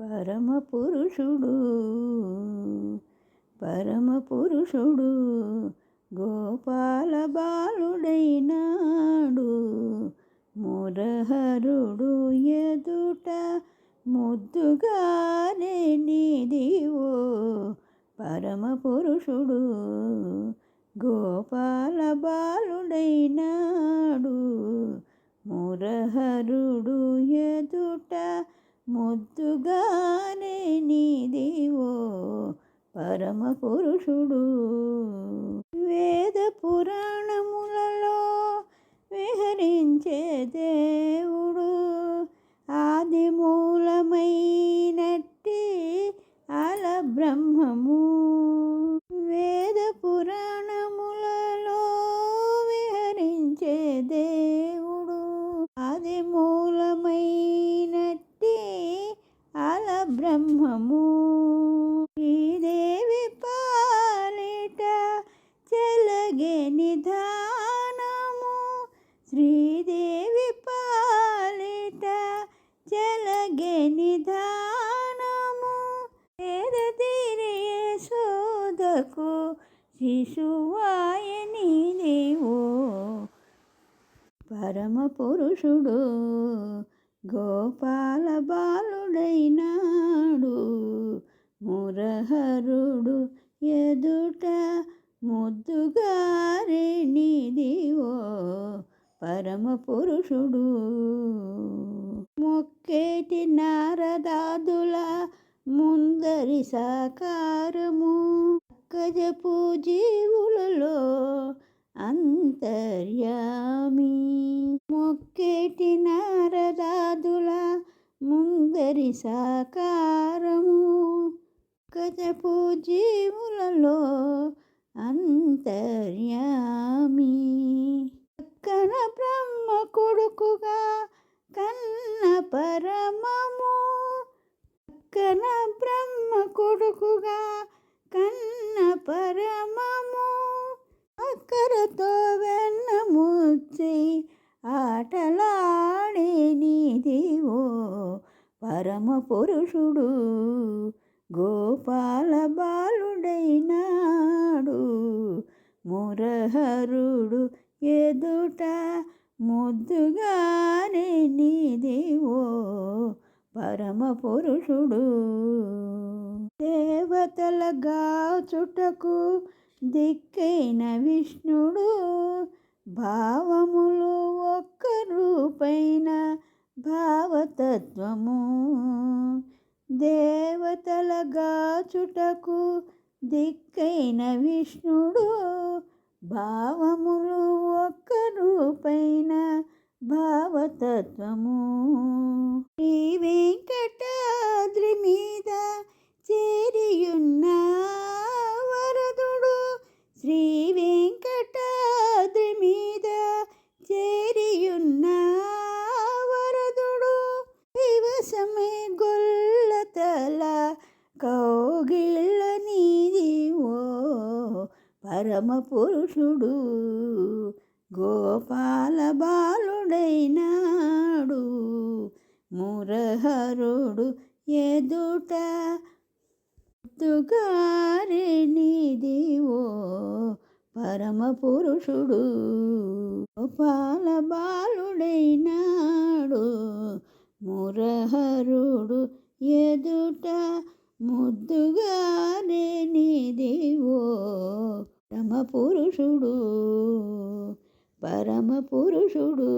పరమపురుషుడు. పరమపురుషుడు గోపాల బాలుడైనాడు మురహరుడు ఎదుట ముద్దుగానే నీదివో. పరమపురుషుడు గోపాల బాలుడైనా ముద్దుగానే నీదివో పరమ పురుషుడు. వేద పురాణములలో విహరించే దేవుడు ఆది మూలమైనట్టి అల బ్రహ్మము నామము ఈ దేవి పాలిట చెలగే నిధానము. శ్రీదేవి పాలిట చెలగే నిధానము. పేద తీరే సోదకు శిశువాయని దేవో. పరమ పురుషుడు గోపాల బాలుడైనాడు మురహరుడు ఎదుట ముద్దుగారినిదివో పరమ పురుషుడు మొక్కేటి నారదాదుల ముందరి సాకారము గజపు జీవులలో అంతర్యామి. మొక్కేటి నారదాదుల ముందరి సాకారము. గజపు జీవులలో అంతర్యామి. కన బ్రహ్మ కొడుకుగా కన్న పరమము. కన బ్రహ్మ కొడుకుగా కన్న పరమము. అక్కరతో వెన్న ముచ్చి ఆటలాడే నీదివో పరమ పురుషుడు గోపాల బాలుడైనాడు. మురహరుడు ఎదుట ముద్దుగానే నీదివో పరమ పురుషుడు దేవతల గాచుటకు దిక్కైన విష్ణుడు భావములు ఒక్క రూపైన భావతత్వము. దేవతల గాచుటకు దిక్కైన విష్ణుడు భావములు ఒక్క రూపైన భావతత్వము. శ్రీ వెంకటాద్రి పరమ పురుషుడు గోపాల బాలుడైనాడు. మురహరుడు ఎదుట తుగారినిదివో పరమ పురుషుడు గోపాల బాలుడైనాడు. మురహరుడు ఎదుట ముద్దుగారినిదివో పరమ పురుషుడు పరమ పురుషుడు పరమపురుషుడు.